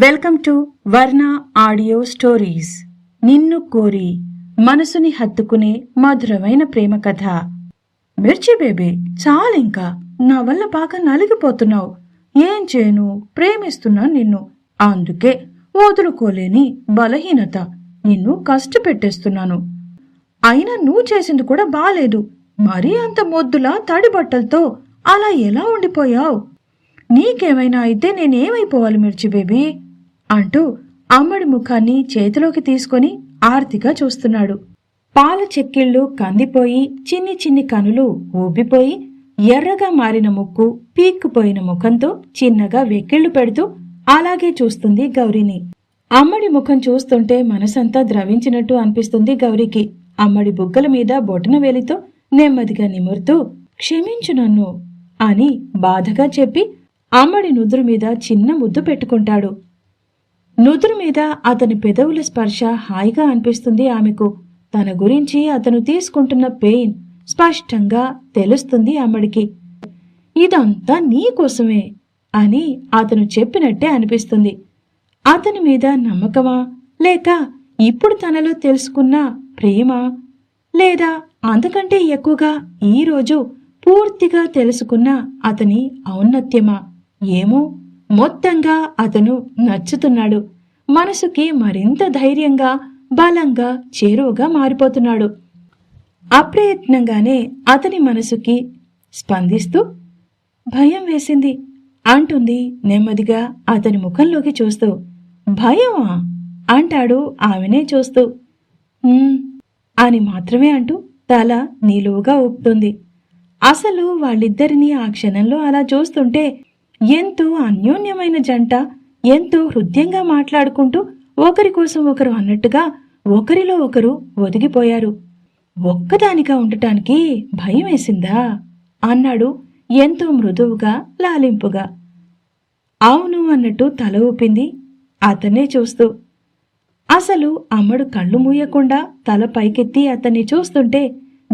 Welcome to Varna audio stories. నిన్ను కోరి మనసుని హత్తుకునే మధురమైన ప్రేమ కథ. మిర్చి బేబీ చాలింకా నా వల్ల బాగా నలిగిపోతున్నావు. ఏం చేయను? ప్రేమిస్తున్నా నిన్ను. అందుకే వదులుకోలేని బలహీనత. నిన్ను కష్టపెట్టేస్తున్నాను. అయినా నువ్వు చేసింది కూడా బాలేదు. మరీ అంత మొద్దులా తడి బట్టలతో అలా ఎలా ఉండిపోయావు? నీకేమైనా అయితే నేనేమైపోవాలి మిర్చి బేబీ? అంటూ అమ్మడి ముఖాన్ని చేతిలోకి తీసుకొని ఆర్తిగా చూస్తున్నాడు. పాల చెక్కిళ్ళు కందిపోయి చిన్ని చిన్ని కనులు ఊబిపోయి ఎర్రగా మారిన ముక్కు పీక్కుపోయిన ముఖంతో చిన్నగా వెక్కిళ్ళు పెడుతూ అలాగే చూస్తుంది గౌరిని. అమ్మడి ముఖం చూస్తుంటే మనసంతా ద్రవించినట్టు అనిపిస్తుంది గౌరికి. అమ్మడి బుగ్గల మీద బొటన వేలితో నెమ్మదిగా నిమురుతూ క్షమించు నన్ను అని బాధగా చెప్పి అమ్మడి నుదురు మీద చిన్న ముద్దు పెట్టుకుంటాడు. నుదురు మీద అతని పెదవుల స్పర్శ హాయిగా అనిపిస్తుంది ఆమెకు. తన గురించి అతను తీసుకుంటున్న పెయిన్ స్పష్టంగా తెలుస్తుంది అమ్మడికి ఇదంతా నీకోసమే అని అతను చెప్పినట్టే అనిపిస్తుంది. అతని మీద నమ్మకమా? లేక ఇప్పుడు తనలో తెలుసుకున్న ప్రేమ? లేదా అంతకంటే ఎక్కువగా ఈరోజు పూర్తిగా తెలుసుకున్న అతని ఔన్నత్యమా? ఏమో మొత్తంగా అతను నచ్చుతున్నాడు. మనసుకి మరింత ధైర్యంగా బలంగా చేరువగా మారిపోతున్నాడు. అప్రయత్నంగానే అతని మనసుకి స్పందిస్తూ భయం వేసింది అంటుంది నెమ్మదిగా అతని ముఖంలోకి చూస్తూ. భయమా? అంటాడు ఆమెనే చూస్తూ. అని మాత్రమే అంటూ తల నిలువుగా ఊపుతుంది. అసలు వాళ్ళిద్దరినీ ఆ క్షణంలో అలా చూస్తుంటే ఎంతో అన్యోన్యమైన జంట ఎంతో హృదయంగా మాట్లాడుకుంటూ ఒకరి కోసం ఒకరు అన్నట్టుగా ఒకరిలో ఒకరు ఒదిగిపోయారు. ఒక్కదానిగా ఉండటానికి భయం వేసిందా? అన్నాడు ఎంతో మృదువుగా లాలింపుగా. అవును అన్నట్టు తల ఊపింది అతన్నే చూస్తూ. అసలు అమ్మడు కళ్ళు మూయకుండా తల పైకెత్తి అతన్ని చూస్తుంటే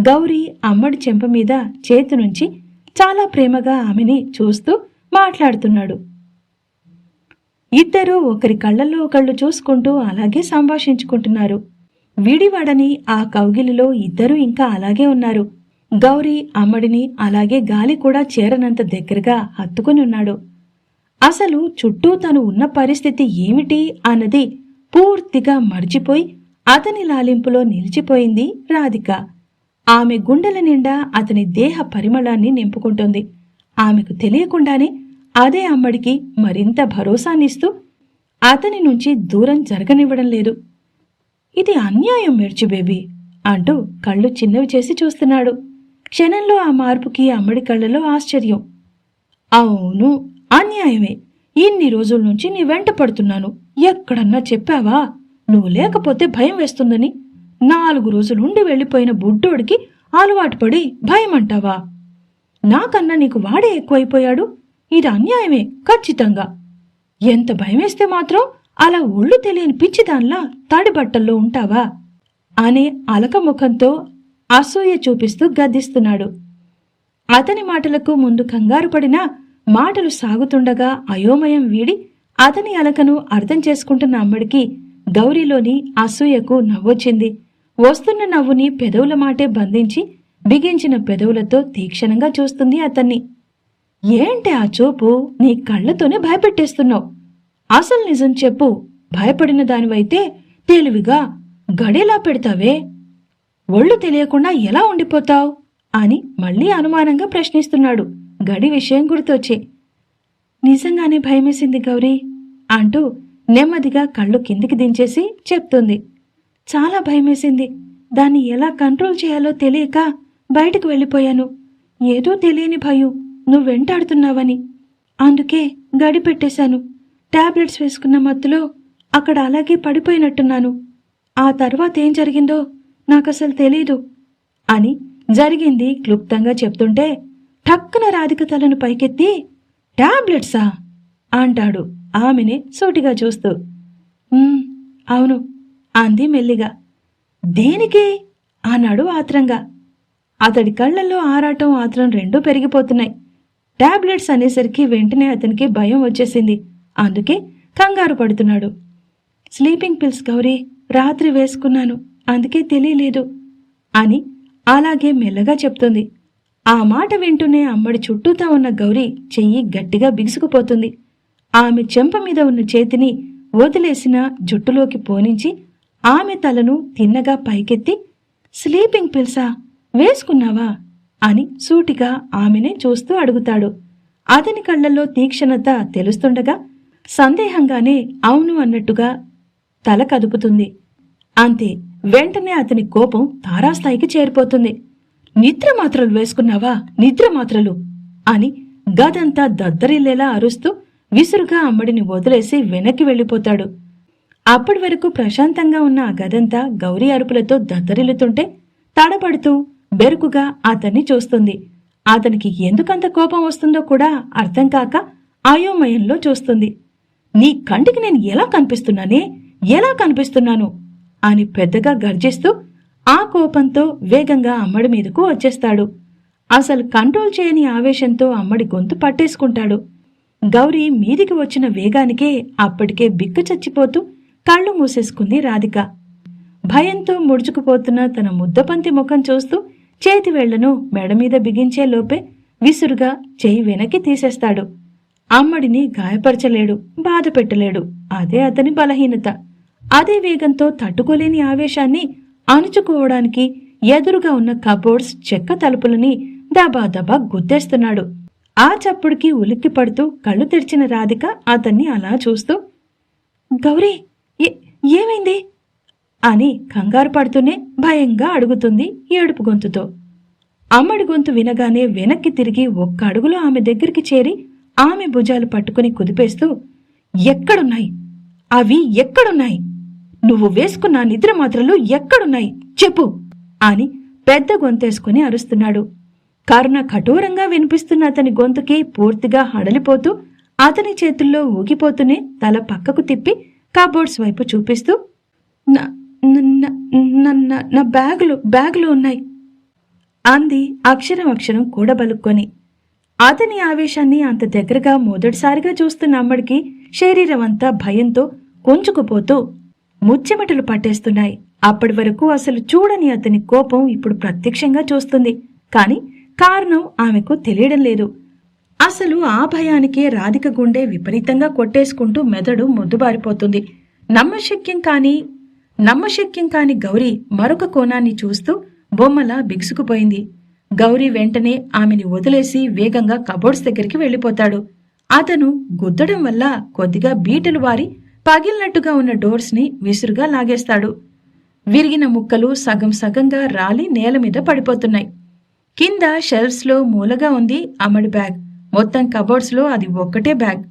గౌరీ అమ్మడి చెంప మీద చేతి నుంచి చాలా ప్రేమగా ఆమెని చూస్తూ మాట్లాడుతున్నాడు. ఇద్దరూ ఒకరి కళ్ళల్లో ఒకళ్ళు చూసుకుంటూ అలాగే సంభాషించుకుంటున్నారు. విడివాడని ఆ కౌగిలిలో ఇద్దరూ ఇంకా అలాగే ఉన్నారు. గౌరీ అమ్మడిని అలాగే గాలి కూడా చేరనంత దగ్గరగా హత్తుకుని ఉన్నాడు. అసలు చుట్టూ తను ఉన్న పరిస్థితి ఏమిటి అన్నది పూర్తిగా మర్చిపోయి అతని లాలింపులో నిలిచిపోయింది రాధిక. ఆమె గుండెల నిండా అతని దేహ పరిమళాన్ని నింపుకుంటుంది. ఆమెకు తెలియకుండానే అదే అమ్మడికి మరింత భరోసానిస్తూ అతని నుంచి దూరం జరగనివ్వడం లేదు. ఇది అన్యాయం మిర్చి బేబీ అంటూ కళ్ళు చిన్నవి చేసి చూస్తున్నాడు. క్షణంలో ఆ మార్పుకి అమ్మడి కళ్ళలో ఆశ్చర్యం. అవును అన్యాయమే. ఇన్ని రోజుల నుంచి నీ వెంట పడుతున్నాను. ఎక్కడన్నా చెప్పావా? నువ్వు లేకపోతే భయం వేస్తుందని. నాలుగు రోజులుండి వెళ్ళిపోయిన బుడ్డోడికి అలవాటు పడి భయం అంటావా నాకన్నా నీకు వాడే ఎక్కువైపోయాడు? ఇది అన్యాయమే ఖచ్చితంగా. ఎంత భయమేస్తే మాత్రం అలా ఒళ్ళు తెలియని పిచ్చిదాన్లా తాడిబట్టల్లో ఉంటావా? అనే అలక ముఖంతో అసూయ చూపిస్తూ గద్దిస్తున్నాడు. అతని మాటలకు ముందు కంగారు పడినా మాటలు సాగుతుండగా అయోమయం వీడి అతని అలకను అర్థం చేసుకుంటున్న అమ్మడికి గౌరీలోని అసూయకు నవ్వొచ్చింది. వస్తున్న నవ్వుని పెదవుల మాటే బంధించి బిగించిన పెదవులతో తీక్షణంగా చూస్తుంది అతన్ని. ఏంటి ఆ చూపు? నీ కళ్ళతోనే భయపెట్టేస్తున్నావు. అసలు నిజం చెప్పు. భయపడిన దానివైతే తెలివిగా గడేలా పెడతావే. ఒళ్ళు తెలియకుండా ఎలా ఉండిపోతావు? అని మళ్ళీ అనుమానంగా ప్రశ్నిస్తున్నాడు. గడి విషయం గుర్తొచ్చే. నిజంగానే భయమేసింది గౌరీ అంటూ నెమ్మదిగా కళ్ళు కిందికి దించేసి చెప్తుంది. చాలా భయమేసింది. దాన్ని ఎలా కంట్రోల్ చేయాలో తెలియక బయటకు వెళ్ళిపోయాను. ఏదో తెలియని భయం. నువ్వు వెంటాడుతున్నావని. అందుకే గడి పెట్టేశాను. టాబ్లెట్స్ వేసుకున్న మత్తులో అక్కడ అలాగే పడిపోయినట్టున్నాను. ఆ తర్వాత ఏం జరిగిందో నాకసలు తెలీదు. అని జరిగింది క్లుప్తంగా చెప్తుంటే ఠక్కున రాధిక తలను పైకెత్తి టాబ్లెట్సా? అంటాడు ఆమెనే సూటిగా చూస్తూ. అవును అంది మెల్లిగా. దేనికి? అన్నాడు ఆత్రంగా. అతడి కళ్ళల్లో ఆరాటం ఆత్రం రెండూ పెరిగిపోతున్నాయి. టాబ్లెట్స్ అనేసరికి వెంటనే అతనికి భయం వచ్చేసింది. అందుకే కంగారు పడుతున్నాడు. స్లీపింగ్ పిల్స్ గౌరీ రాత్రి వేసుకున్నాను. అందుకే తెలియలేదు అని అలాగే మెల్లగా చెప్తుంది. ఆ మాట వింటూనే అమ్మడి చుట్టూతా ఉన్న గౌరీ చెయ్యి గట్టిగా బిగుసుకుపోతుంది. ఆమె చెంప మీద ఉన్న చేతిని వదిలేసిన జుట్టులోకి పోనించి ఆమె తలను తిన్నగా పైకెత్తి స్లీపింగ్ పిల్సా? వేసుకున్నావా? అని సూటిగా ఆమెనే చూస్తూ అడుగుతాడు. అతని కళ్ళల్లో తీక్షణత తెలుస్తుండగా సందేహంగానే అవును అన్నట్టుగా తల కదుపుతుంది. అంతే వెంటనే అతని కోపం తారాస్థాయికి చేరిపోతుంది. నిద్ర మాత్రలు వేసుకున్నావా? నిద్ర మాత్రలు అని గదంతా దద్దరిల్లేలా అరుస్తూ విసురుగా అమ్మడిని వదిలేసి వెనక్కి వెళ్ళిపోతాడు. అప్పటి వరకు ప్రశాంతంగా ఉన్న ఆ గదంతా గౌరీ అరుపులతో దద్దరిల్లుతుంటే తడబడుతూ బెరుకుగా అతన్ని చూస్తుంది. అతనికి ఎందుకంత కోపం వస్తుందో కూడా అర్థం కాక అయోమయంలో చూస్తుంది. నీ కంటికి నేను ఎలా కనిపిస్తున్నానే? ఎలా కనిపిస్తున్నాను? అని పెద్దగా గర్జిస్తూ ఆ కోపంతో వేగంగా అమ్మడి మీదకు వచ్చేస్తాడు. అసలు కంట్రోల్ చేయని ఆవేశంతో అమ్మడి గొంతు పట్టేసుకుంటాడు. గౌరీ మీదికి వచ్చిన వేగానికే అప్పటికే బిక్కు చచ్చిపోతూ కళ్ళు మూసేసుకుంది రాధిక. భయంతో ముడుచుకుపోతున్న తన ముద్దపంతి ముఖం చూస్తూ చేతి వేళ్ళను మెడ మీద బిగించే లోపే విసురుగా చేయి వెనక్కి తీసేస్తాడు. అమ్మడిని గాయపరచలేడు బాధ పెట్టలేడు అదే అతని బలహీనత. అదే వేగంతో తట్టుకోలేని ఆవేశాన్ని అణుచుకోవడానికి ఎదురుగా ఉన్న కబోర్డ్స్ చెక్క తలుపులని దబాదబా గుద్దేస్తున్నాడు. ఆ చప్పుడుకి ఉలిక్కి పడుతూ కళ్ళు తెరిచిన రాధిక అతన్ని అలా చూస్తూ గౌరీ ఏ- ఏమైంది? అని కంగారు పడుతూనే భయంగా అడుగుతుంది ఏడుపు గొంతుతో. అమ్మడి గొంతు వినగానే వెనక్కి తిరిగి ఒక్క అడుగులో ఆమె దగ్గరికి చేరి ఆమె భుజాలు పట్టుకుని కుదిపేస్తూ ఎక్కడున్నాయి? అవి ఎక్కడున్నాయి? నువ్వు వేసుకున్న నిద్ర మాత్రలు ఎక్కడున్నాయి? చెప్పు అని పెద్ద గొంతేసుకుని అరుస్తున్నాడు. కరుణ కఠోరంగా వినిపిస్తున్న అతని గొంతుకి పూర్తిగా హడలిపోతూ అతని చేతుల్లో ఊగిపోతూనే తల పక్కకు తిప్పి కబోర్డ్స్ వైపు చూపిస్తూ నా నా- నా- బ్యాగులు బ్యాగులు ఉన్నాయి. అంది అక్షరం అక్షరం కూడబలుక్కొని అతని ఆవేశాన్ని అంత దగ్గరగా మొదటిసారిగా చూస్తున్న అమ్మడికి శరీరం అంతా భయంతో కొంచుకుపోతూ ముచ్చెమటలు పట్టేస్తున్నాయి. అప్పటి వరకు అసలు చూడని అతని కోపం ఇప్పుడు ప్రత్యక్షంగా చూస్తుంది. కాని కారణం ఆమెకు తెలియడం లేదు. అసలు ఆ భయానికే రాధిక గుండె విపరీతంగా కొట్టేసుకుంటూ మెదడు మొద్దుబారిపోతుంది. నమ్మశక్యం కాని నమ్మశక్యం కాని గౌరీ మరొక కోణాన్ని చూస్తూ బొమ్మలా బిగుసుకుపోయింది. గౌరీ వెంటనే ఆమెని వదిలేసి వేగంగా కబోర్డ్స్ దగ్గరికి వెళ్ళిపోతాడు. అతను గుద్దడం వల్ల కొద్దిగా బీటలు వారి పగిలినట్టుగా ఉన్న డోర్స్ని విసురుగా లాగేస్తాడు. విరిగిన ముక్కలు సగం సగంగా రాలి నేల మీద పడిపోతున్నాయి. కింద షెల్ఫ్స్లో మూలగా ఉంది అమ్మడి బ్యాగ్. మొత్తం కబోర్డ్స్లో అది ఒక్కటే బ్యాగ్.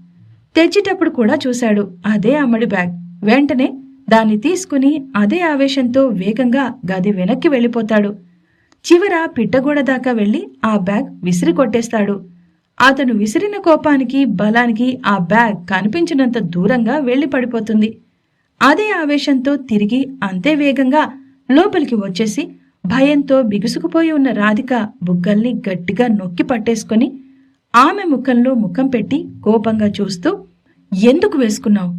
తెచ్చేటప్పుడు కూడా చూశాడు అదే అమ్మడి బ్యాగ్. వెంటనే దాన్ని తీసుకుని అదే ఆవేశంతో వేగంగా గది వెనక్కి వెళ్ళిపోతాడు. చివర పిట్టగోడ దాకా వెళ్ళి ఆ బ్యాగ్ విసిరి కొట్టేస్తాడు. అతను విసిరిన కోపానికి బలానికి ఆ బ్యాగ్ కనిపించినంత దూరంగా వెళ్ళి పడిపోతుంది. అదే ఆవేశంతో తిరిగి అంతే వేగంగా లోపలికి వచ్చేసి భయంతో బిగుసుకుపోయి ఉన్న రాధిక బుగ్గల్ని గట్టిగా నొక్కి పట్టేసుకొని ఆమె ముఖంలో ముఖం పెట్టి కోపంగా చూస్తూ ఎందుకు వేసుకున్నావు?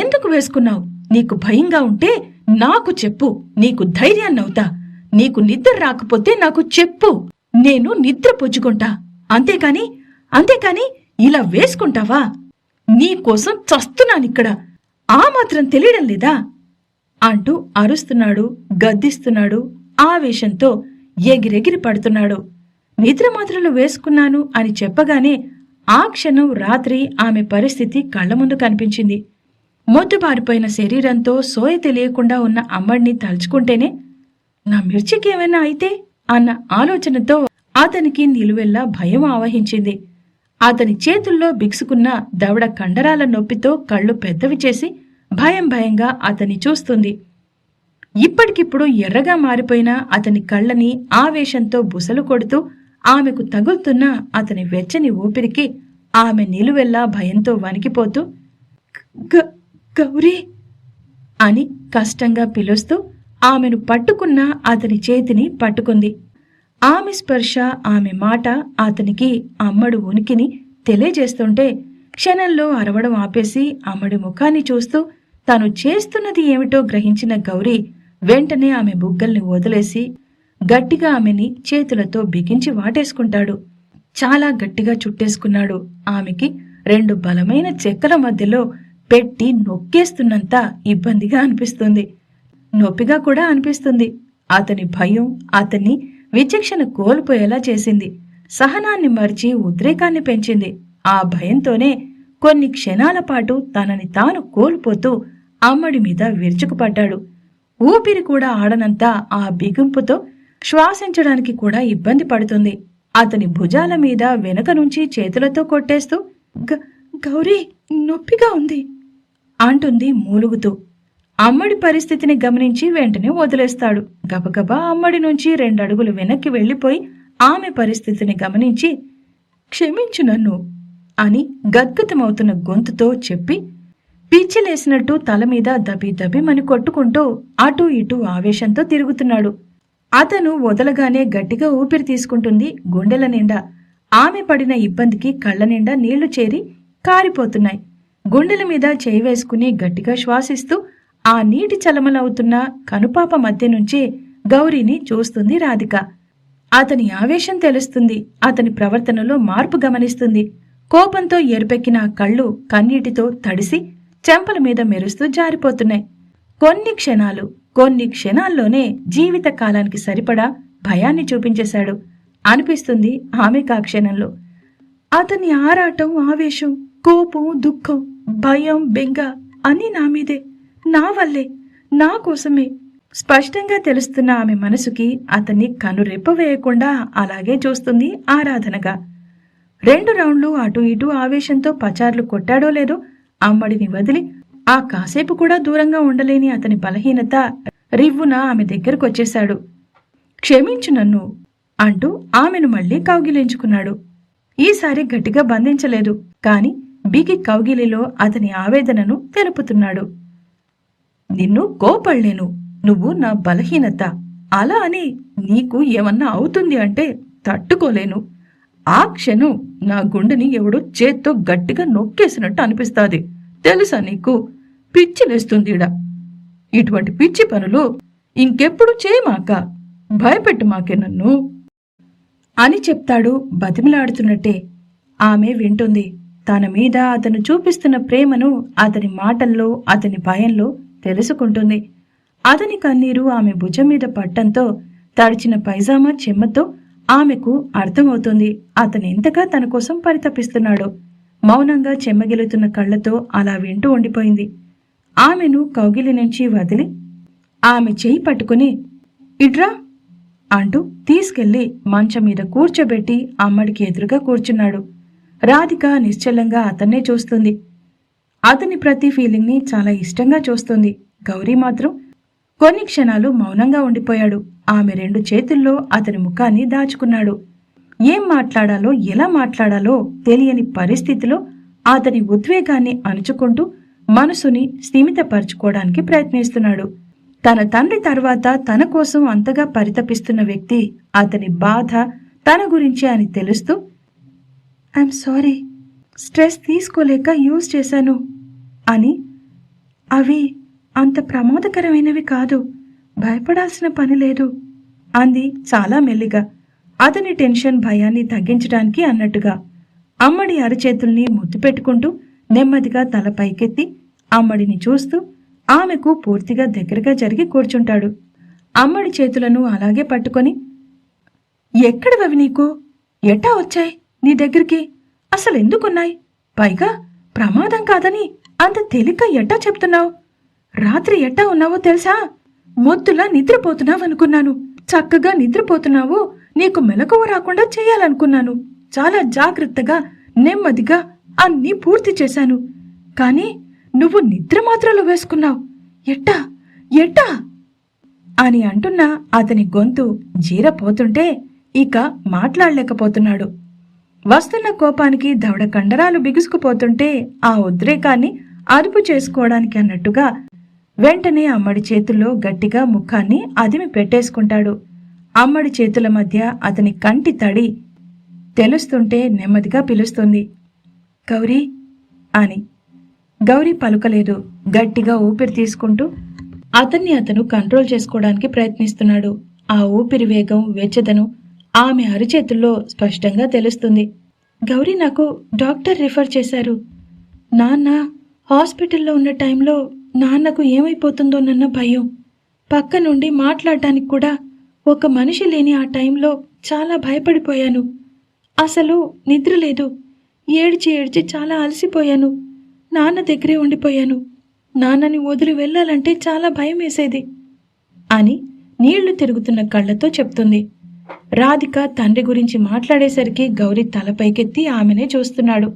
ఎందుకు వేసుకున్నావు? నీకు భయంగా ఉంటే నాకు చెప్పు. నీకు ధైర్యాన్నవుతా. నీకు నిద్ర రాకపోతే నాకు చెప్పు. నేను నిద్ర పొచ్చుకుంటా. అంతేకాని అంతేకాని ఇలా వేసుకుంటావా? నీకోసం చస్తున్నానిక్కడ ఆ మాత్రం తెలియడం లేదా? అంటూ అరుస్తున్నాడు గద్దిస్తున్నాడు ఆవేశంతో ఎగిరెగిరి పడుతున్నాడు. నిద్ర మాత్రలు వేసుకున్నాను అని చెప్పగానే ఆ క్షణం రాత్రి ఆమె పరిస్థితి కళ్ళ ముందు కనిపించింది. మొద్దుబారిపోయిన శరీరంతో సోయ తెలియకుండా ఉన్న అమ్మడిని తలుచుకుంటేనే నా మిర్చికి ఏమైనా అయితే? అన్న ఆలోచనతో అతనికి నిలువెల్లా భయం ఆవహించింది. అతని చేతుల్లో బిగుసుకున్న దవడ కండరాల నొప్పితో కళ్ళు పెద్దవి చేసి భయం భయంగా అతన్ని చూస్తుంది. ఇప్పటికిప్పుడు ఎర్రగా మారిపోయిన అతని కళ్ళని ఆవేశంతో బుసలు కొడుతూ ఆమెకు తగులుతున్న అతని వెచ్చని ఊపిరికి ఆమె నిలువెల్లా భయంతో వణికిపోతూ గౌరీ అని కష్టంగా పిలుస్తూ ఆమెను పట్టుకున్న అతని చేతిని పట్టుకుంది. ఆమె స్పర్శ ఆమె మాట అతనికి అమ్మడు ఉనికిని తెలియజేస్తుంటే క్షణంలో అరవడం ఆపేసి అమ్మడి ముఖాన్ని చూస్తూ తాను చేస్తున్నది ఏమిటో గ్రహించిన గౌరీ వెంటనే ఆమె బుగ్గల్ని వదిలేసి గట్టిగా ఆమెని చేతులతో బిగించి వాటేసుకుంటాడు. చాలా గట్టిగా చుట్టేసుకున్నాడు. ఆమెకి రెండు బలమైన చెక్కల మధ్యలో పెట్టి నొక్కేస్తున్నంత ఇబ్బందిగా అనిపిస్తుంది. నొప్పిగా కూడా అనిపిస్తుంది. అతని భయం అతన్ని విచక్షణ కోల్పోయేలా చేసింది. సహనాన్ని మరిచి ఉద్రేకాన్ని పెంచింది. ఆ భయంతోనే కొన్ని క్షణాల పాటు తనని తాను కోల్పోతూ అమ్మడి మీద విరుచుకుపడ్డాడు. ఊపిరి కూడా ఆడనంత ఆ బిగింపుతో శ్వాసించడానికి కూడా ఇబ్బంది పడుతుంది. అతని భుజాల మీద వెనక నుంచి చేతులతో కొట్టేస్తూ "గ- గౌరీ నొప్పిగా ఉంది. అంటుంది మూలుగుతూ. అమ్మడి పరిస్థితిని గమనించి వెంటనే వదిలేస్తాడు. గబగబా అమ్మడి నుంచి రెండడుగులు వెనక్కి వెళ్ళిపోయి ఆమె పరిస్థితిని గమనించి క్షమించు నన్ను అని గద్గతమవుతున్న గొంతుతో చెప్పి పిచ్చిలేసినట్టు తల మీద దబి దబిమని కొట్టుకుంటూ అటూ ఇటూ ఆవేశంతో తిరుగుతున్నాడు. అతను వదలగానే గట్టిగా ఊపిరి తీసుకుంటుంది గుండెల నిండా. ఆమె పడిన ఇబ్బందికి కళ్ళ నిండా నీళ్ళు చేరి కారిపోతున్నాయి. గుండెల మీద చేయి వేసుకుని గట్టిగా శ్వాసిస్తూ ఆ నీటి చలమలవుతున్న కనుపాప మధ్య నుంచి గౌరీని చూస్తుంది రాధిక. అతని ఆవేశం తెలుస్తుంది అతని ప్రవర్తనలో మార్పు గమనిస్తుంది. కోపంతో ఎరుపెక్కిన కళ్ళు కన్నీటితో తడిసి చెంపల మీద మెరుస్తూ జారిపోతున్నాయి. కొన్ని క్షణాలు కొన్ని క్షణాల్లోనే జీవిత కాలానికి సరిపడా భయాన్ని చూపించేశాడు. అనిపిస్తుంది ఆమెకు ఆ క్షణంలో అతని ఆరాటం ఆవేశం కోపం దుఃఖం భయం బెంగ అన్నీ నా మీదే నా వల్లే నా కోసమే. స్పష్టంగా తెలుస్తున్న ఆమె మనసుకి అతన్ని కనురెప్ప వేయకుండా అలాగే చూస్తుంది ఆరాధనగా. రెండు రౌండ్లు అటు ఇటు ఆవేశంతో పచార్లు కొట్టాడో లేదో అమ్మడిని వదిలి ఆ కాసేపు కూడా దూరంగా ఉండలేని అతని బలహీనత రివ్వున ఆమె దగ్గరకొచ్చేశాడు. క్షమించు నన్ను అంటూ ఆమెను మళ్ళీ కౌగిలించుకున్నాడు. ఈసారి గట్టిగా బంధించలేదు కాని బిగి కౌగిలిలో అతని ఆవేదనను తెలుపుతున్నాడు. నిన్ను కోపడలేను. నువ్వు నా బలహీనత. అలా అని నీకు ఏమన్నా అవుతుంది అంటే తట్టుకోలేను. ఆ క్షణం నా గుండెని ఎవడో చేత్తో గట్టిగా నొక్కేసినట్టు అనిపిస్తాది. తెలుసా నీకు? పిచ్చి పిచ్చిలేస్తుందిడా ఇటువంటి పిచ్చి పనులు ఇంకెప్పుడు చేయమాక? భయపెట్టు మాకే నన్ను. అని చెప్తాడు బతిమిలాడుతున్నట్టే. ఆమె వింటుంది. తన మీద అతను చూపిస్తున్న ప్రేమను అతని మాటల్లో అతని భయంలో తెలుసుకుంటుంది. అతని కన్నీరు ఆమె భుజం మీద పట్టంతో తడిచిన పైజామా చెమ్మతో ఆమెకు అర్థమవుతుంది. అతను ఎంతగా తన కోసం పరితపిస్తున్నాడో. మౌనంగా చెమ్మగిలుతున్న కళ్ళతో అలా వింటూ ఉండిపోయింది. ఆమెను కౌగిలి నుంచి వదిలి ఆమె చేయి పట్టుకుని ఇడ్రా! అంటూ తీసుకెళ్ళి మంచం మీద కూర్చోబెట్టి అమ్మడికి ఎదురుగా కూర్చున్నాడు. రాధిక నిశ్చలంగా అతన్నే చూస్తుంది. అతని ప్రతి ఫీలింగ్ని చాలా ఇష్టంగా చూస్తుంది. గౌరీ మాత్రం కొన్ని క్షణాలు మౌనంగా ఉండిపోయాడు. ఆమె రెండు చేతుల్లో అతని ముఖాన్ని దాచుకున్నాడు. ఏం మాట్లాడాలో ఎలా మాట్లాడాలో తెలియని పరిస్థితిలో అతని ఉద్వేగాన్ని అణుచుకుంటూ మనసుని స్థిమితపరచుకోవడానికి ప్రయత్నిస్తున్నాడు. తన తండ్రి తర్వాత తన కోసం అంతగా పరితపిస్తున్న వ్యక్తి అతని బాధ తన గురించి అని తెలుస్తూ ఐఎమ్ సారీ. స్ట్రెస్ తీసుకోలేక యూజ్ చేశాను. అని. అవి అంత ప్రమాదకరమైనవి కాదు. భయపడాల్సిన పని లేదు. అంది చాలా మెల్లిగా. అతని టెన్షన్ భయాన్ని తగ్గించడానికి అన్నట్టుగా. అమ్మడి అరచేతుల్ని ముద్దు పెట్టుకుంటూ నెమ్మదిగా తల పైకెత్తి అమ్మడిని చూస్తూ ఆమెకు పూర్తిగా దగ్గరగా జరిగి కూర్చుంటాడు. అమ్మడి చేతులను అలాగే పట్టుకొని ఎక్కడవవి నీకు? ఎట్టా వచ్చాయి? నీ దగ్గరికి అసలు ఎందుకున్నాయి? పైగా ప్రమాదం కాదని అంత తేలిక ఎట్టా చెప్తున్నావు? రాత్రి ఎట్టా ఉన్నావో తెలుసా? మొద్దులా నిద్రపోతున్నావు అనుకున్నాను చక్కగా నిద్రపోతున్నావు నీకు మెలకువ రాకుండా చేయాలనుకున్నాను. చాలా జాగ్రత్తగా నెమ్మదిగా అన్నీ పూర్తి చేశాను. కానీ నువ్వు నిద్ర మాత్రలు వేసుకున్నావు. ఎట్టా? ఎట్టా? అని అంటున్న అతని గొంతు జీరపోతుంటే ఇక మాట్లాడలేకపోతున్నాడు. వస్తున్న కోపానికి దవడ కండరాలు బిగుసుకుపోతుంటే ఆ ఉద్రేకాన్ని అదుపు చేసుకోవడానికి అన్నట్టుగా వెంటనే అమ్మడి చేతుల్లో గట్టిగా ముఖాన్ని అదిమి పెట్టేసుకుంటాడు. అమ్మడి చేతుల మధ్య అతని కంటి తడి తెలుస్తుంటే నెమ్మదిగా పిలుస్తుంది. గౌరీ అని. గౌరీ పలుకలేదు. గట్టిగా ఊపిరి తీసుకుంటూ అతన్ని అతను కంట్రోల్ చేసుకోవడానికి ప్రయత్నిస్తున్నాడు. ఆ ఊపిరి వేగం వెచ్చదనం ఆమె అరిచేతుల్లో స్పష్టంగా తెలుస్తుంది. గౌరీ నాకు డాక్టర్ రిఫర్ చేశారు. నాన్న హాస్పిటల్లో ఉన్న టైంలో నాన్నకు ఏమైపోతుందోనన్న భయం. పక్క నుండి మాట్లాడటానికి కూడా ఒక మనిషి లేని ఆ టైంలో చాలా భయపడిపోయాను. అసలు నిద్ర లేదు. ఏడ్చి ఏడ్చి చాలా అలసిపోయాను. నాన్న దగ్గరే ఉండిపోయాను. నాన్నని వదిలి వెళ్ళాలంటే చాలా భయం వేసేది అని నీళ్ళు తిరుగుతున్న కళ్ళతో చెప్తుంది. రాధిక తండ్రి గురించి మాట్లాడేసరికి గౌరీ తలపైకెత్తి ఆమెనే చూస్తున్నాడు.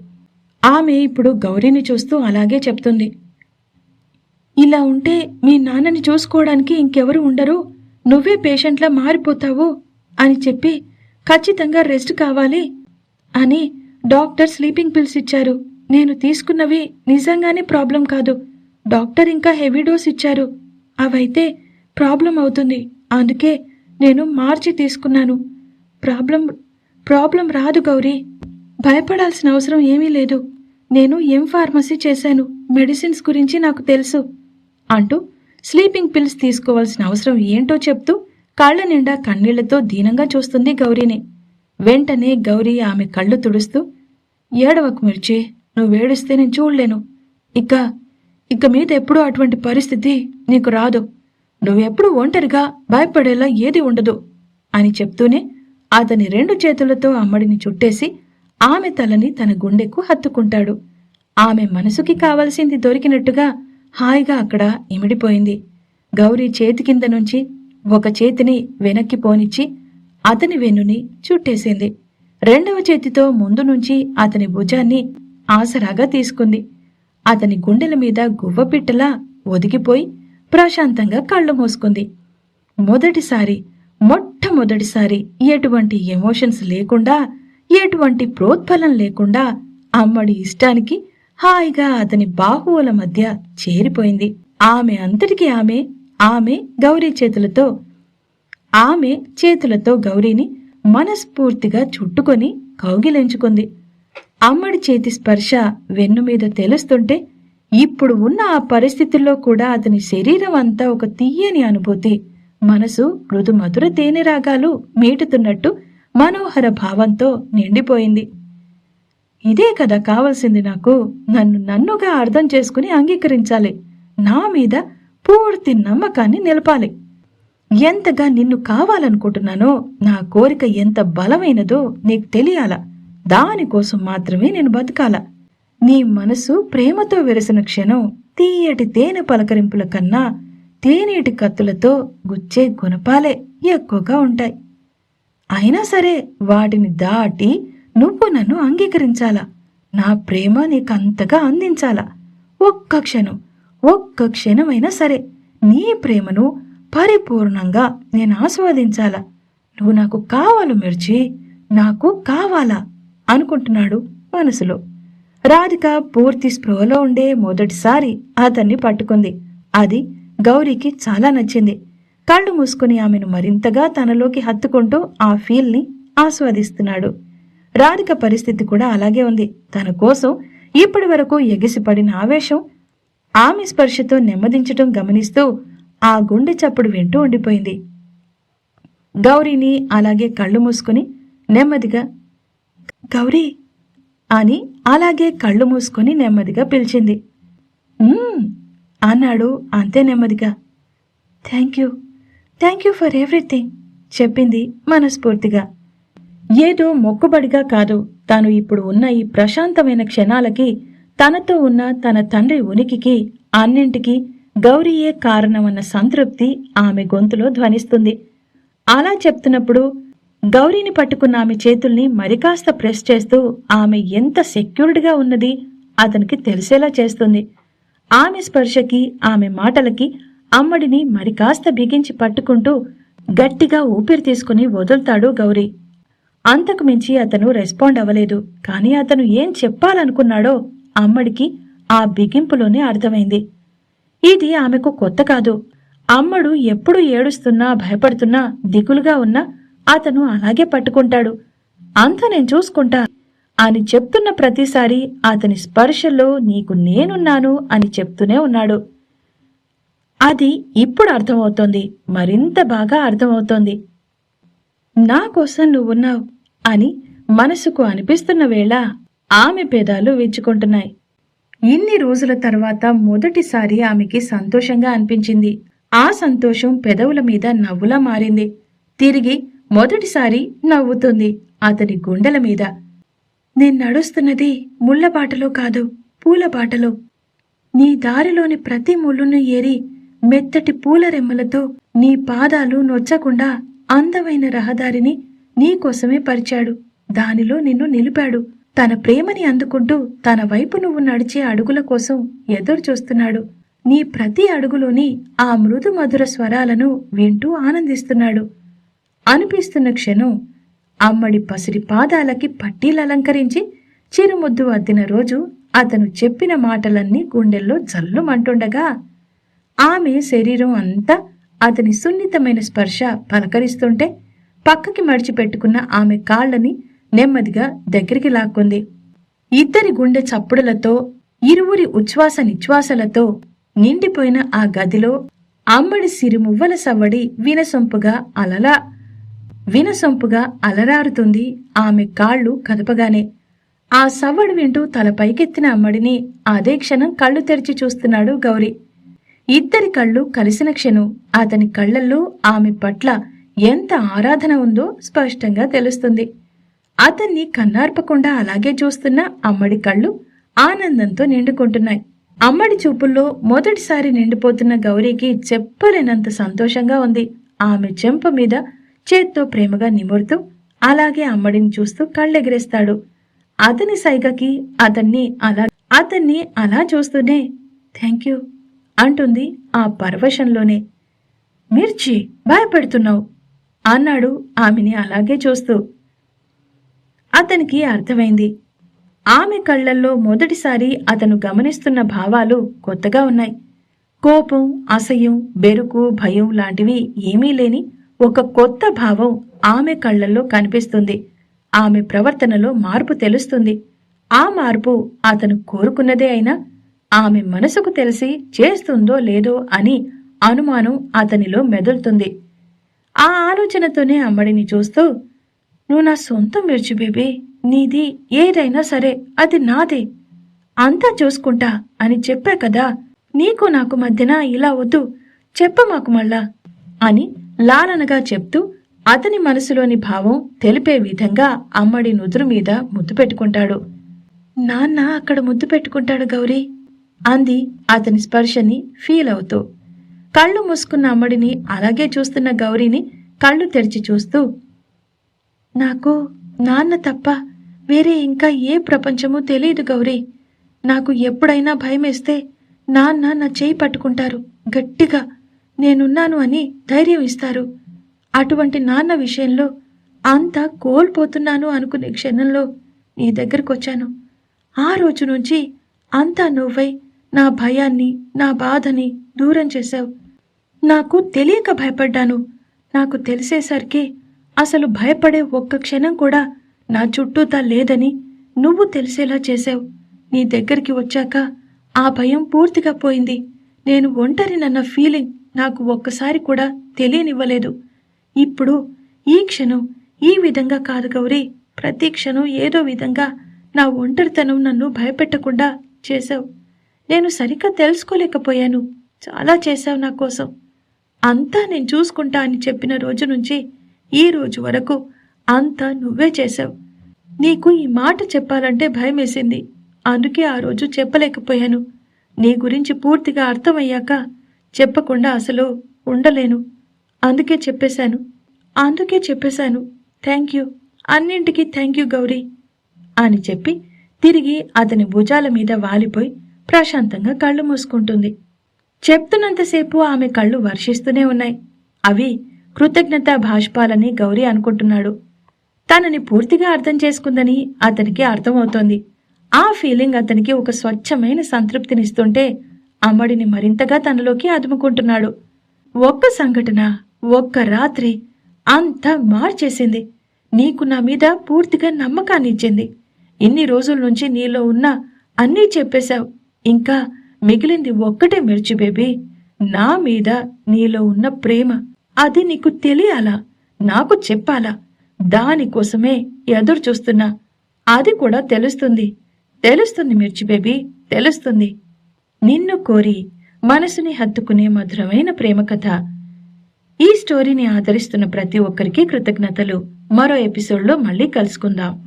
ఆమె ఇప్పుడు గౌరీని చూస్తూ అలాగే చెప్తుంది. ఇలా ఉంటే మీ నాన్నని చూసుకోవడానికి ఇంకెవరు ఉండరు. నువ్వే పేషెంట్లా మారిపోతావు అని చెప్పి ఖచ్చితంగా రెస్ట్ కావాలి అని డాక్టర్ స్లీపింగ్ పిల్స్ ఇచ్చారు. నేను తీసుకున్నవి నిజంగానే ప్రాబ్లం కాదు. డాక్టర్ ఇంకా హెవీ డోస్ ఇచ్చారు. అవైతే ప్రాబ్లం అవుతుంది. అందుకే నేను మార్చి తీసుకున్నాను. ప్రాబ్లం ప్రాబ్లం రాదు గౌరీ. భయపడాల్సిన అవసరం ఏమీ లేదు. నేను ఎం ఫార్మసీ చేశాను? మెడిసిన్స్ గురించి నాకు తెలుసు. అంటూ స్లీపింగ్ పిల్స్ తీసుకోవాల్సిన అవసరం ఏంటో చెప్తూ కళ్ళ నిండా కన్నీళ్ళతో దీనంగా చూస్తుంది గౌరీని. వెంటనే గౌరీ ఆమె కళ్ళు తుడుస్తూ ఏడవకు మిర్చి నువ్వేడిస్తే నేను చూడలేను. ఇక ఇక మీద ఎప్పుడూ అటువంటి పరిస్థితి నీకు రాదు. నువ్వెప్పుడు ఒంటరిగా భయపడేలా ఏది ఉండదు అని చెప్తూనే అతని రెండు చేతులతో అమ్మడిని చుట్టేసి ఆమె తలని తన గుండెకు హత్తుకుంటాడు. ఆమె మనసుకి కావలసింది దొరికినట్టుగా హాయిగా అక్కడ ఇమిడిపోయింది. గౌరీ చేతి కింద నుంచి ఒక చేతిని వెనక్కి పోనిచ్చి అతని వెన్నుని చుట్టేసింది. రెండవ చేతితో ముందు నుంచి అతని భుజాన్ని ఆసరాగా తీసుకుంది. అతని గుండెల మీద గువ్వపిట్టలా ఒదిగిపోయి ప్రశాంతంగా కళ్ళు మూసుకుంది. మొదటిసారి మొట్టమొదటిసారి ఎటువంటి ఎమోషన్స్ లేకుండా ఎటువంటి ప్రోత్ఫలం లేకుండా అమ్మడి ఇష్టానికి హాయిగా అతని బాహువుల మధ్య చేరిపోయింది. ఆమె అంతటికి ఆమె ఆమె గౌరీ చేతులతో ఆమె చేతులతో గౌరీని మనస్ఫూర్తిగా చుట్టుకొని కౌగిలించుకుంది. అమ్మడి చేతి స్పర్శ వెన్ను మీద తెలుస్తుంటే ఇప్పుడు ఉన్న ఆ పరిస్థితుల్లో కూడా అతని శరీరం అంతా ఒక తీయని అనుభూతి. మనసు మృదు మధుర తేనె రాగాలు మీటుతున్నట్టు మనోహర భావంతో నిండిపోయింది. ఇదే కదా కావలసింది నాకు. నన్ను నన్నుగా అర్థం చేసుకుని అంగీకరించాలి. నా మీద పూర్తి నమ్మకాన్ని నిలపాలి. ఎంతగా నిన్ను కావాలనుకుంటున్నానో నా కోరిక ఎంత బలమైనదో నీకు తెలియాలా. దానికోసం మాత్రమే నేను బతకాల. నీ మనసు ప్రేమతో వెరసిన క్షణం తీయటి తేనె పలకరింపుల కన్నా తేనేటి కత్తులతో గుచ్చే గుణపాలే ఎక్కువగా ఉంటాయి. అయినా సరే వాటిని దాటి నువ్వు నన్ను అంగీకరించాలా? నా ప్రేమ నీకంతగా అందించాలా? ఒక్క క్షణం ఒక్క క్షణమైనా సరే నీ ప్రేమను పరిపూర్ణంగా నేను ఆస్వాదించాలా? నువ్వు నాకు కావాలు మిర్చి నాకు కావాలా? అనుకుంటున్నాడు మనసులో. రాధిక పూర్తి స్పృహలో ఉండే మొదటిసారి అతన్ని పట్టుకుంది. అది గౌరీకి చాలా నచ్చింది. కళ్ళు మూసుకుని ఆమెను మరింతగా తనలోకి హత్తుకుంటూ ఆ ఫీల్ని ఆస్వాదిస్తున్నాడు. రాధిక పరిస్థితి కూడా అలాగే ఉంది. తన కోసం ఇప్పటి వరకు ఎగిసిపడిన ఆవేశం ఆమె స్పర్శతో నెమ్మదించటం గమనిస్తూ ఆ గుండె చప్పుడు వింటూ ఉండిపోయింది. గౌరీని అలాగే కళ్ళు మూసుకుని నెమ్మదిగా గౌరీ అని అలాగే కళ్ళు మూసుకొని నెమ్మదిగా పిలిచింది. అన్నాడు అంతే నెమ్మదిగా. Thank you. Thank you for everything చెప్పింది మనస్ఫూర్తిగా. ఏదో మొక్కుబడిగా కాదు. తాను ఇప్పుడు ఉన్న ఈ ప్రశాంతమైన క్షణాలకి తనతో ఉన్న తన తండ్రి ఉనికికి అన్నింటికి గౌరీయే కారణమన్న సంతృప్తి ఆమె గొంతులో ధ్వనిస్తుంది. అలా చెప్తున్నప్పుడు గౌరీని పట్టుకున్న ఆమె చేతుల్ని మరికాస్త ప్రెస్ చేస్తూ ఆమె ఎంత సెక్యూర్డ్గా ఉన్నది అతనికి తెలిసేలా చేస్తుంది. ఆమె స్పర్శకి ఆమె మాటలకి అమ్మడిని మరికాస్త బిగించి పట్టుకుంటూ గట్టిగా ఊపిరి తీసుకుని వదులుతాడు గౌరీ. అంతకు మించి అతను రెస్పాండ్ అవ్వలేదు. కానీ అతను ఏం చెప్పాలనుకున్నాడో అమ్మడికి ఆ బిగింపులోనే అర్థమైంది. ఇది ఆమెకు కొత్త కాదు. అమ్మడు ఎప్పుడు ఏడుస్తున్నా భయపడుతున్నా దిగులుగా ఉన్నా అతను అలాగే పట్టుకుంటాడు. అంతా నేను చూసుకుంటా అని చెప్తున్న ప్రతిసారి అతని స్పర్శలో నీకు నేనున్నాను అని చెప్తూనే ఉన్నాడు. అది ఇప్పుడు అర్థమవుతోంది. మరింత బాగా అర్థమవుతోంది. నా కోసం నువ్వున్నావు అని మనసుకు అనిపిస్తున్న వేళ ఆమె పేదాలు విచ్చుకుంటున్నాయి. ఇన్ని రోజుల తర్వాత మొదటిసారి ఆమెకి సంతోషంగా అనిపించింది. ఆ సంతోషం పెదవుల మీద నవ్వులా మారింది. తిరిగి మొదటిసారి నవ్వుతుంది అతని గుండెల మీద. నేను నడుస్తున్నది ముళ్ళబాటలో కాదు పూలబాటలో నీ దారిలోని ప్రతి ముళ్ళును ఏరి మెత్తటి పూల రెమ్మలతో నీ పాదాలు నొచ్చకుండా అందమైన రహదారిని నీకోసమే పరిచాడు. దానిలో నిన్ను నిలిపాడు. తన ప్రేమని అందుకుంటూ తన వైపు నువ్వు నడిచే అడుగుల కోసం ఎదురు చూస్తున్నాడు. నీ ప్రతి అడుగులోని ఆ మృదు మధుర స్వరాలను వింటూ ఆనందిస్తున్నాడు. అనిపిస్తున్న క్షణం అమ్మడి పసిడి పాదాలకి పట్టీలు అలంకరించి చిరుముద్దు అద్దిన రోజు అతను చెప్పిన మాటలన్నీ గుండెల్లో జల్లుమంటుండగా ఆమె శరీరం అంతా అతని సున్నితమైన స్పర్శ పలకరిస్తుంటే పక్కకి మడిచిపెట్టుకున్న ఆమె కాళ్ళని నెమ్మదిగా దగ్గరికి లాక్కుంది. ఇద్దరి గుండె చప్పుడులతో ఇరువురి ఉచ్ఛ్వాస నిశ్వాసలతో నిండిపోయిన ఆ గదిలో అమ్మడి సిరిమువ్వల సవ్వడి వినసొంపుగా అలలా వినసొంపుగా అలరారుతుంది. ఆమె కాళ్ళు కదపగానే ఆ సవ్వడు వింటూ తల పైకెత్తిన అమ్మడిని అదే క్షణం కళ్ళు తెరిచి చూస్తున్నాడు గౌరీ. ఇద్దరి కళ్ళు కలిసిన క్షణం అతని కళ్ళల్లో ఆమె పట్ల ఎంత ఆరాధన ఉందో స్పష్టంగా తెలుస్తుంది. అతన్ని కన్నార్పకుండా అలాగే చూస్తున్న అమ్మడి కళ్ళు ఆనందంతో నిండుకుంటున్నాయి. అమ్మడి చూపుల్లో మొదటిసారి నిండిపోతున్న గౌరీకి చెప్పలేనంత సంతోషంగా ఉంది. ఆమె చెంప మీద చేత్తో ప్రేమగా నిమురుతూ అలాగే అమ్మడిని చూస్తూ కళ్ళెగిరేస్తాడు. అతని సైగకి అతన్ని అలా అతన్ని అలా చూస్తూనే థ్యాంక్ యూ అంటుంది ఆ పరవశంలోనే. మిర్చి భయపెడుతున్నావు అన్నాడు ఆమెని అలాగే చూస్తూ. అతనికి అర్థమైంది. ఆమె కళ్ళల్లో మొదటిసారి అతను గమనిస్తున్న భావాలు కొత్తగా ఉన్నాయి. కోపం అసహ్యం బెరుకు భయం లాంటివి ఏమీ లేని ఒక కొత్త భావం ఆమె కళ్ళల్లో కనిపిస్తుంది. ఆమె ప్రవర్తనలో మార్పు తెలుస్తుంది. ఆ మార్పు అతను కోరుకున్నదే అయినా ఆమె మనసుకు తెలిసి చేస్తుందో లేదో అని అనుమానం అతనిలో మెదులుతుంది. ఆ ఆలోచనతోనే అమ్మడిని చూస్తూ నువ్వు నా సొంతం మిర్చి బేబీ. నీది ఏదైనా సరే అది నాదే. అంతా చూసుకుంటా అని చెప్పా కదా. నీకు నాకు మధ్యన ఇలా వద్దు. చెప్ప మాకు మళ్ళా అని లాలనగా చెప్తూ అతని మనసులోని భావం తెలిపే విధంగా అమ్మడి నుదురు మీద ముద్దు పెట్టుకుంటాడు. నాన్న అక్కడ ముద్దు పెట్టుకుంటాడు గౌరీ అంది అతని స్పర్శని ఫీల్ అవుతూ. కళ్ళు మూసుకున్న అమ్మడిని అలాగే చూస్తున్న గౌరీని కళ్ళు తెరిచి చూస్తూ నాకు నాన్న తప్ప వేరే ఇంకా ఏ ప్రపంచమూ తెలియదు గౌరీ. నాకు ఎప్పుడైనా భయమేస్తే నాన్న నా చేయి పట్టుకుంటారు గట్టిగా. నేనున్నాను అని ధైర్యం ఇస్తారు. అటువంటి నాన్న విషయంలో అంతా కోల్పోతున్నాను అనుకునే క్షణంలో నీ దగ్గరకు వచ్చాను ఆ రోజు నుంచి అంతా నువ్వై నా భయాన్ని నా బాధని దూరం చేశావు. నాకు తెలియక భయపడ్డాను. నాకు తెలిసేసరికి అసలు భయపడే ఒక్క క్షణం కూడా నా చుట్టూతా లేదని నువ్వు తెలిసేలా చేశావు. నీ దగ్గరికి వచ్చాక ఆ భయం పూర్తిగా పోయింది. నేను ఒంటరినన్న ఫీలింగ్ నాకు ఒక్కసారి కూడా తెలియనివ్వలేదు. ఇప్పుడు ఈ క్షణం ఈ విధంగా కాదు గౌరీ. ప్రతి క్షణం ఏదో విధంగా నా ఒంటరితనం నన్ను భయపెట్టకుండా చేశావు. నేను సరిగ్గా తెలుసుకోలేకపోయాను. చాలా చేశావు నా కోసం. అంతా నేను చూసుకుంటా అని చెప్పిన రోజు నుంచి ఈ రోజు వరకు అంతా నువ్వే చేశావు. నీకు ఈ మాట చెప్పాలంటే భయమేసింది. అందుకే ఆ రోజు చెప్పలేకపోయాను. నీ గురించి పూర్తిగా అర్థమయ్యాక చెప్పకుండా అసలు ఉండలేను. అందుకే చెప్పేశాను. అందుకే చెప్పేశాను. Thank you. అన్నింటికీ థ్యాంక్ యూ గౌరీ అని చెప్పి తిరిగి అతని భుజాల మీద వాలిపోయి ప్రశాంతంగా కళ్ళు మూసుకుంటుంది. చెప్తున్నంతసేపు ఆమె కళ్ళు వర్షిస్తూనే ఉన్నాయి. అవి కృతజ్ఞతా భాష్పాలని గౌరీ అనుకుంటున్నాడు. తనని పూర్తిగా అర్థం చేసుకుందని అతనికి అర్థమవుతోంది. ఆ ఫీలింగ్ అతనికి ఒక స్వచ్ఛమైన సంతృప్తినిస్తుంటే అమ్మడిని మరింతగా తనలోకి అదుముకుంటున్నాడు. ఒక్క సంఘటన ఒక్క రాత్రి అంతా మార్చేసింది. నీకు నా మీద పూర్తిగా నమ్మకాన్ని ఇచ్చింది. ఇన్ని రోజుల నుంచి నీలో ఉన్న అన్నీ చెప్పేశావు. ఇంకా మిగిలింది ఒక్కటే మెర్చి బేబీ. నా మీద నీలో ఉన్న ప్రేమ. అది నీకు తెలియాలా? నాకు చెప్పాలా? దానికోసమే ఎదురు చూస్తున్నా అది కూడా తెలుస్తుంది. తెలుస్తుంది మిర్చి బేబీ. తెలుస్తుంది. నిన్ను కోరి మనసుని హత్తుకునే మధురమైన ప్రేమ కథ. ఈ స్టోరీని ఆదరిస్తున్న ప్రతి ఒక్కరికి కృతజ్ఞతలు. మరో ఎపిసోడ్లో మళ్ళీ కలుసుకుందాం.